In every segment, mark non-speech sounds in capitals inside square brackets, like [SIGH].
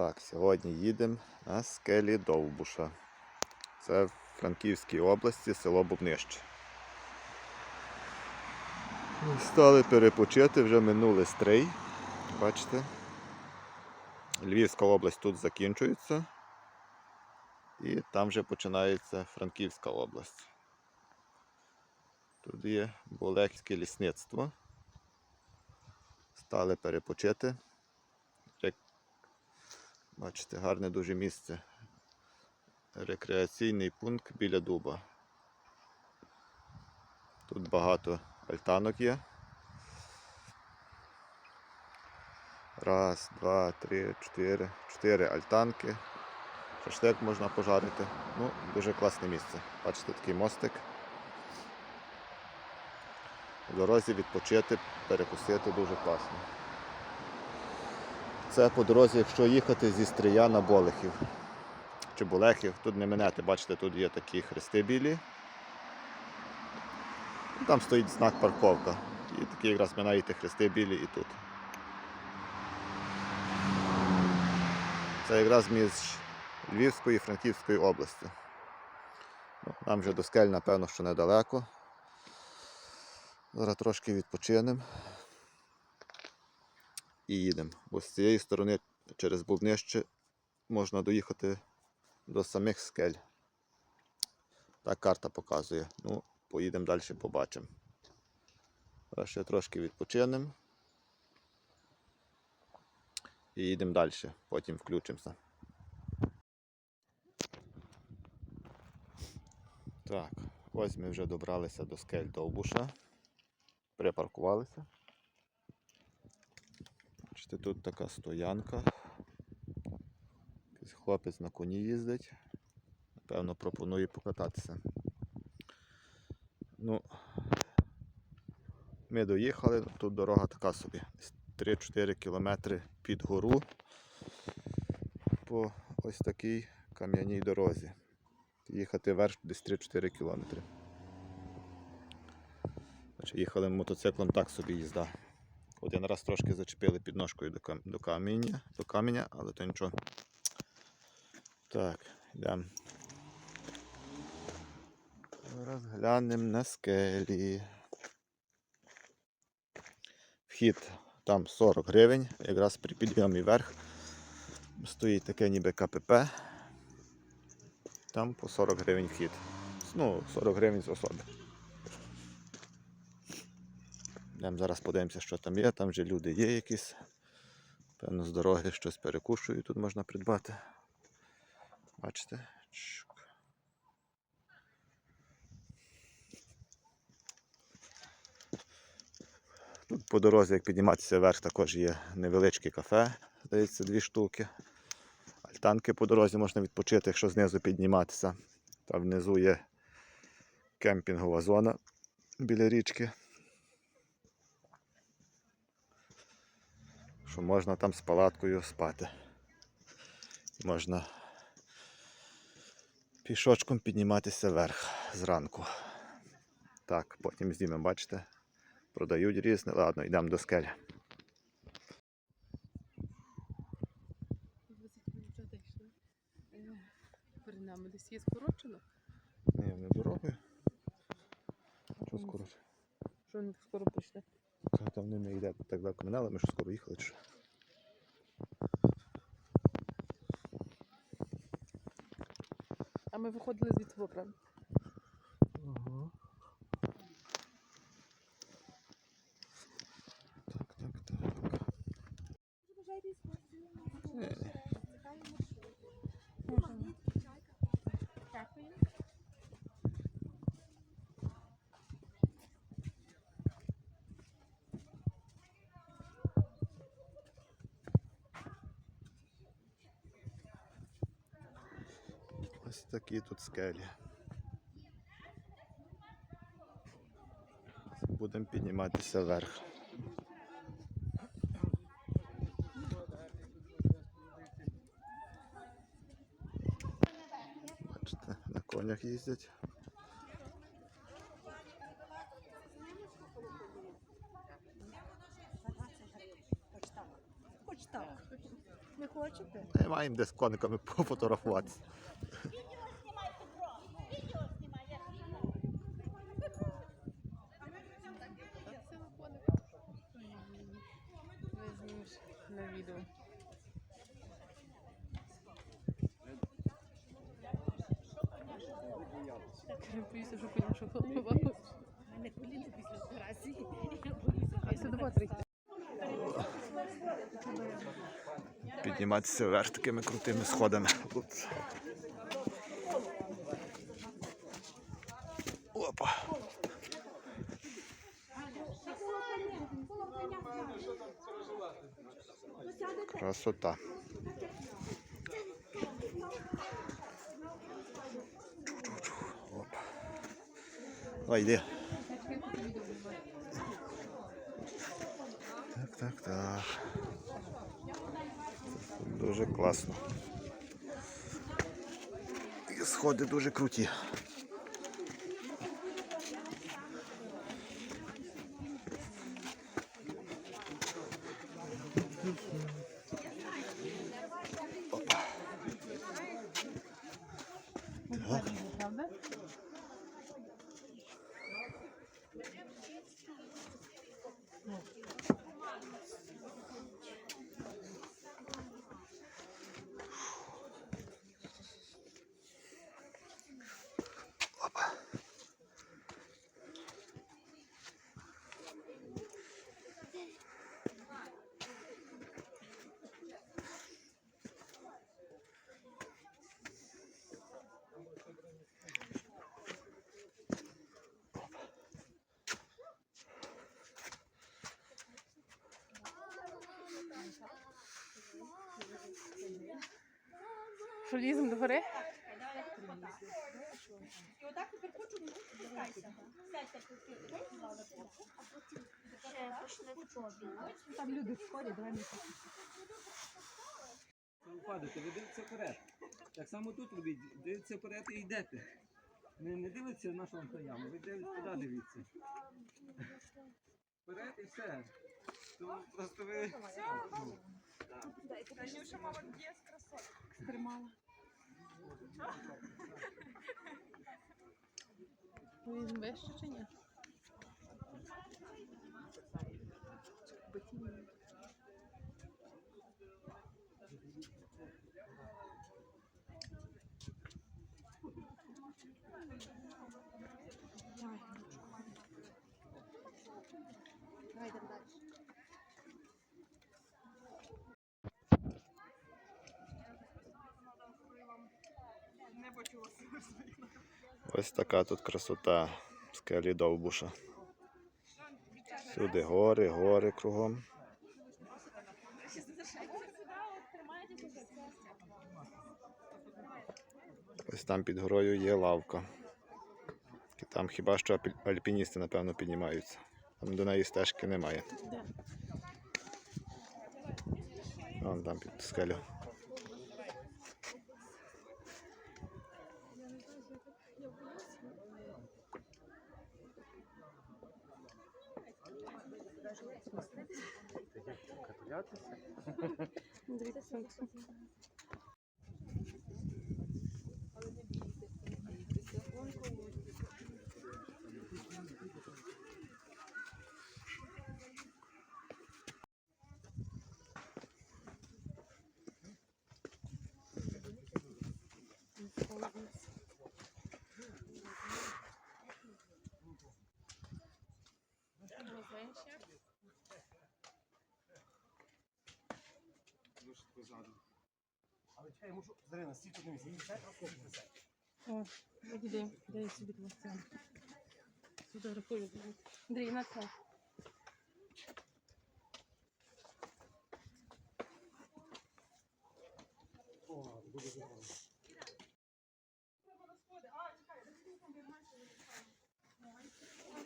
Так, сьогодні їдемо на скелі Довбуша. Це в Франківській області, село Бубнище. Стали перепочити, вже минули стрий. Бачите? Львівська область тут закінчується. І там вже починається Франківська область. Тут є Болехське лісництво. Стали перепочити. Бачите, гарне дуже місце. Рекреаційний пункт біля дуба. Тут багато альтанок є. Раз, два, три, чотири. Чотири альтанки. Шашлик можна пожарити. Ну, дуже класне місце. Бачите, такий мостик. В дорозі відпочити, перекусити дуже класно. Це по дорозі, якщо їхати зі Стрия на Болехів чи Болехів, тут не минете, бачите, тут є такі хрести білі. Там стоїть знак парковка. І такі якраз минаєте хрести білі і тут. Це якраз між Львівською і Франківською областю. Ну, Нам вже до скель, напевно, що недалеко. Зараз трошки відпочинемо і їдемо. Бо з цієї сторони через Бубнище можна доїхати до самих скель. Так карта показує. Ну, поїдемо далі, побачимо. Зараз ще трошки відпочинемо. І їдемо далі, потім включимося. Так, ось ми вже добралися до скель Довбуша. Припаркувалися. Бачите, тут така стоянка. Якийсь хлопець на коні їздить. Напевно, пропонує покататися. Ну, ми доїхали, тут дорога така собі. 3-4 кілометри під гору по ось такій кам'яній дорозі. Їхати вверх десь 3-4 кілометри. Їхали мотоциклом так собі їзда. Один раз трошки зачепили підножкою до, кам- до каміння, до каменя, але то нічого. Так, йдемо. Зараз глянемо на скелі. Вхід там 40 гривень, якраз при підйомі вверх. Стоїть таке ніби КПП. Там по 40 гривень вхід. Ну, 40 гривень з особи. Йдемо зараз подивимося, що там є. Там вже люди є якісь. Певно, з дороги щось перекушують, тут можна придбати. Бачите? Тут по дорозі, як підніматися вверх, також є невеличке кафе, здається, дві штуки. Альтанки по дорозі можна відпочити, якщо знизу підніматися. Там внизу є кемпінгова зона біля річки. Що можна там з палаткою спати. Можна пішочком підніматися вверх зранку. Так, потім знімемо, бачите? Продають різне. Ладно, йдемо до. Е, Перед нами десь є скорочено. Ні, не дорогою. Що скоро? Що вони скоро прийшли? Та там не йде так далеко минали, ми що скоро їхали. Чи? А ми виходили звідси правда? Ось такі тут скелі. Будемо підніматися вверх. Бачите, на конях їздять. Хоч так. Не хочете? Маємо де з кониками [LAUGHS] пофотографуватися. На відео. Боюся, що коня що мене коліна після операції. Я боюся. А сюди два трохи. Підніматися вверх такими крутими сходами. Упс. Опа. Красота. Оп. Ой, йди. Так, так, так. Дуже класно. Сходи дуже круті. Що ліземо до гори? Там люди входять, давай ми впадете, ви дивитеся вперед. Так само тут робіть, дивіться вперед і йдете. Не, не дивіться на нашу яму, ви дивитесь туди дивіться. Вперед і все. То просто ви. Ну, Він вище чи ні? Давай Ось така тут красота скелі Довбуша. Всюди гори, гори кругом. Ось там під горою є лавка. І Там хіба що альпіністи, напевно, піднімаються. Там до неї стежки немає. Вон там під скелю. Yatsa. [LAUGHS] [LAUGHS] Direksiyon. Але чекай, я мушу Дарина, стій тут на місці. Сядь, розкопнути. О, іди, дай собі твоє. Фотографую. Андрій, на це. О, дуже гарно.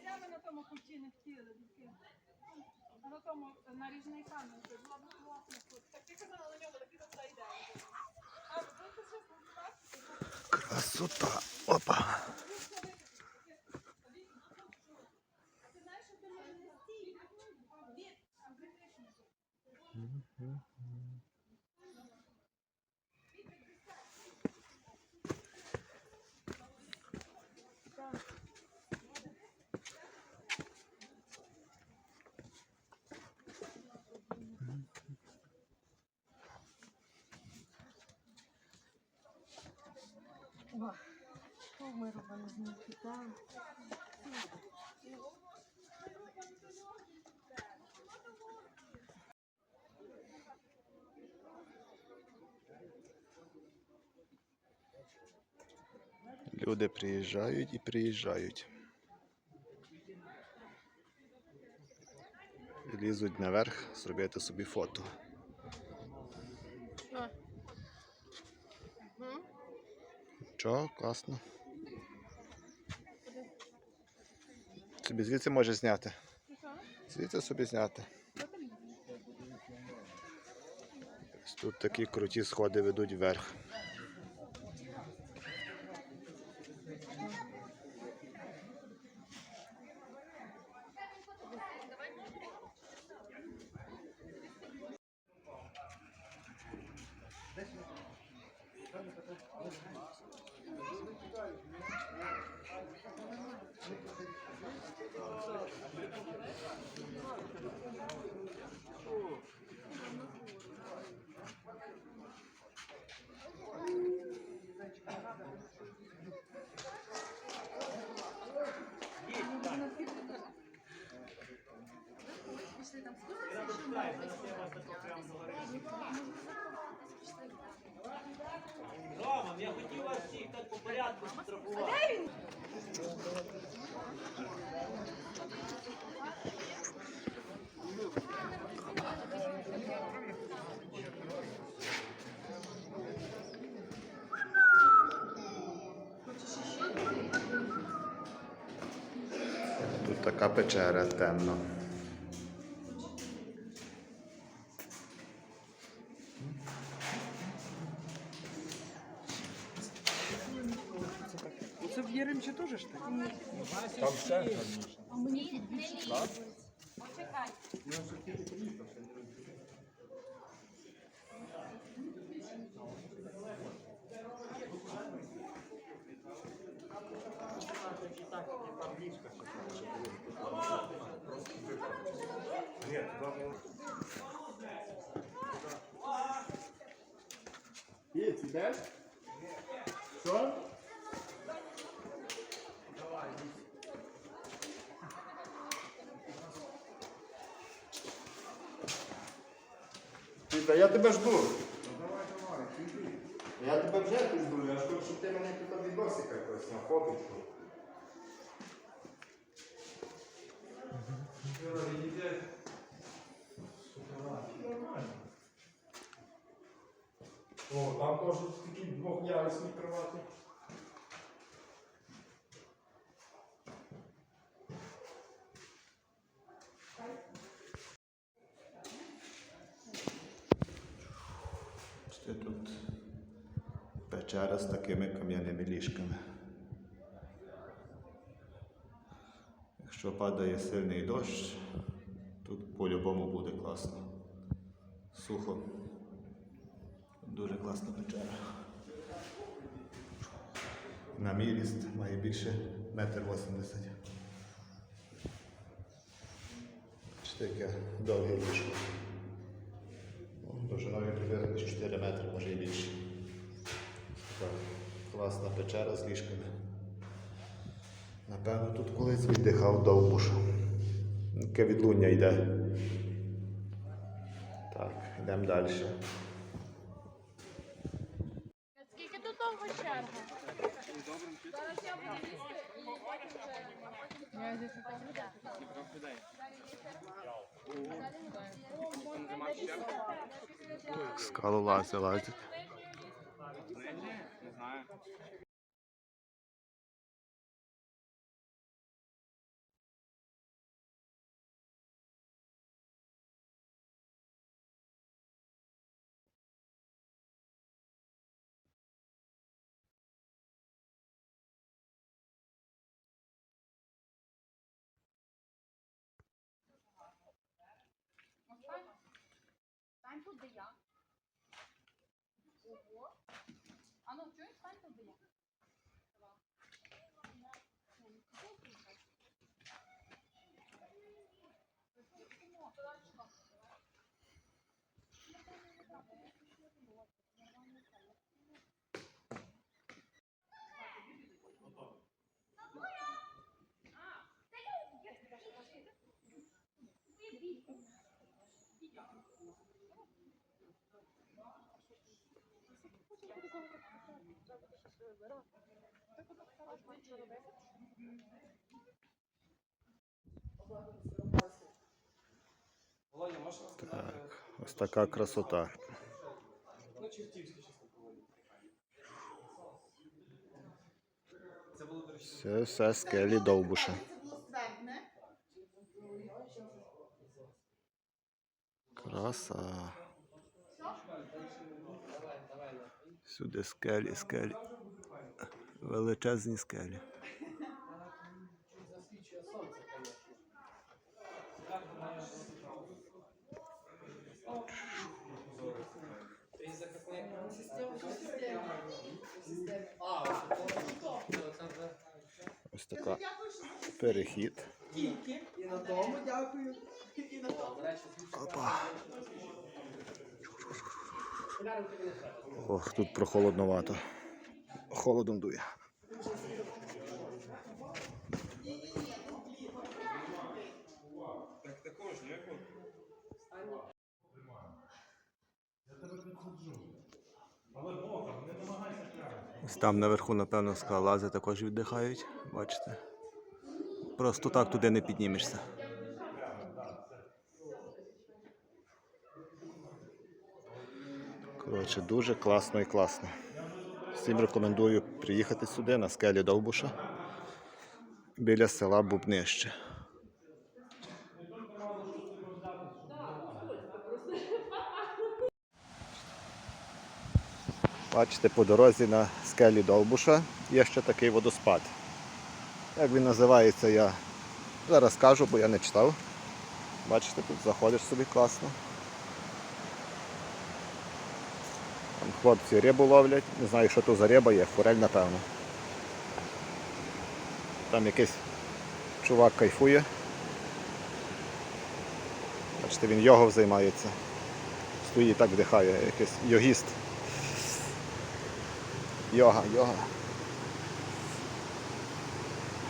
Я би на тому куті не хотіли. На тому наріжний камінь, це була б класна тут. Так ти казала на ньому, так і туди йде. А, ви будете щось так? Красота! Опа! Ти знаєш, що ти може не стій. Від, а прикришніше. Вирвано з них так. Люди приїжджають і приїжджають. І лізуть наверх зробити собі фото. Чого, класно. Собі звідси може зняти. Звідси собі зняти. Тут такі круті сходи ведуть вверх. Роман, я хотів вас всіх так по порядку штрафувати. Тут така печера темна. Це в Єремчі теж ж так? Есть, ідеш? Що? Та я тебе жду. Я тебе вже тут жду, я ж хочу, щоб ти мене тут відосика якось на фоточку. О, там теж такі двох'ярусні кровати. Бачите, тут печера з такими кам'яними ліжками. Якщо падає сильний дощ, тут по-любому буде класно. Сухо. Дуже класна печера. На мій ріст має більше метр вісімдесят. Бачите, яке довге ліжко. Довжиною приблизно 4 метри, може і більше. Така класна печера з ліжками. Напевно, тут колись віддихав довбуш. Яке відлуння йде. Так, йдемо далі. Скільки тут довго черга? Зараз я буду Скалу лазить, лазить. Стань тут, де я. Ого. А ну, чуєш, стань тут, де я. Володя, можеш розказати? Ось така красота. Ну, Це все скелі довбуша. Краса. Сюди скелі, скелі. Величезні скелі. Ось така перехід. І на тому дякую. І на Опа. Ох, тут прохолодновато. Холодом дує. Ось там наверху, напевно, скалази також віддихають, бачите. Просто так туди не піднімешся. Коротше, дуже класно і класно. Всім рекомендую приїхати сюди на скелі Довбуша біля села Бубнище. Бачите, по дорозі на скелі Довбуша є ще такий водоспад. Як він називається, я зараз скажу, бо я не читав. Бачите, тут заходиш собі класно. Хлопці рибу ловлять, не знаю, що то за риба є, форель, напевно. Там якийсь чувак кайфує. Бачите, він йогов займається. Стоїть так вдихає, якийсь йогіст. Йога, йога.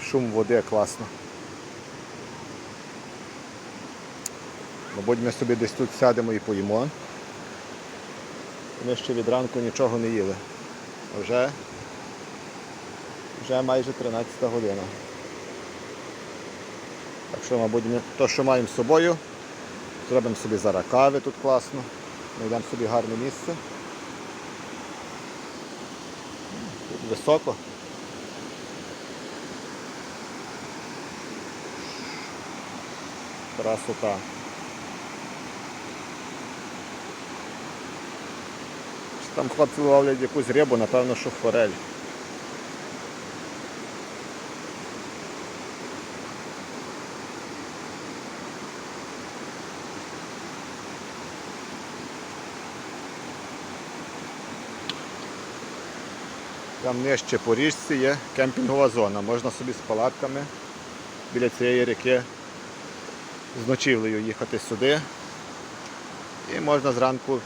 Шум води класно. Мабуть, ми собі десь тут сядемо і поїмо. Ми ще від ранку нічого не їли. А вже, вже майже 13 година. Так що, мабуть, те, що маємо з собою, зробимо собі зараз кави тут класно. Знайдемо собі гарне місце. Тут високо. Красота. Там хлопці ловлять якусь рибу, напевно, що форель. Там нижче по річці є кемпінгова зона. Можна собі з палатками біля цієї ріки з ночівлею їхати сюди. І можна зранку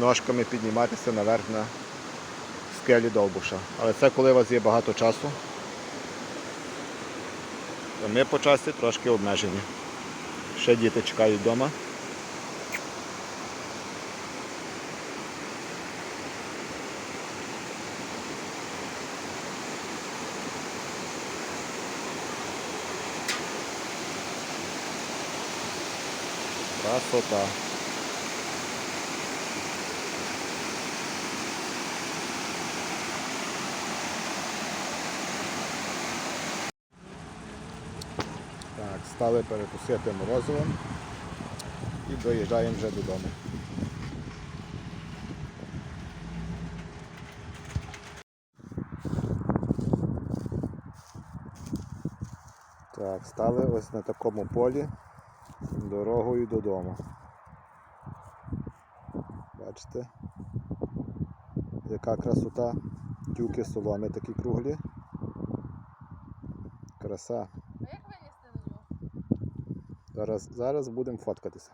ножками підніматися наверх на скелі Довбуша. Але це коли у вас є багато часу. То ми по часі трошки обмежені. Ще діти чекають вдома. Красота. Так, стали перекусити морозивом і доїжджаємо вже додому. Так, стали ось на такому полі дорогою додому. Бачите? Яка красота, тюки соломи такі круглі. Краса. А як вилізти на нього? Зараз, зараз будемо фоткатися.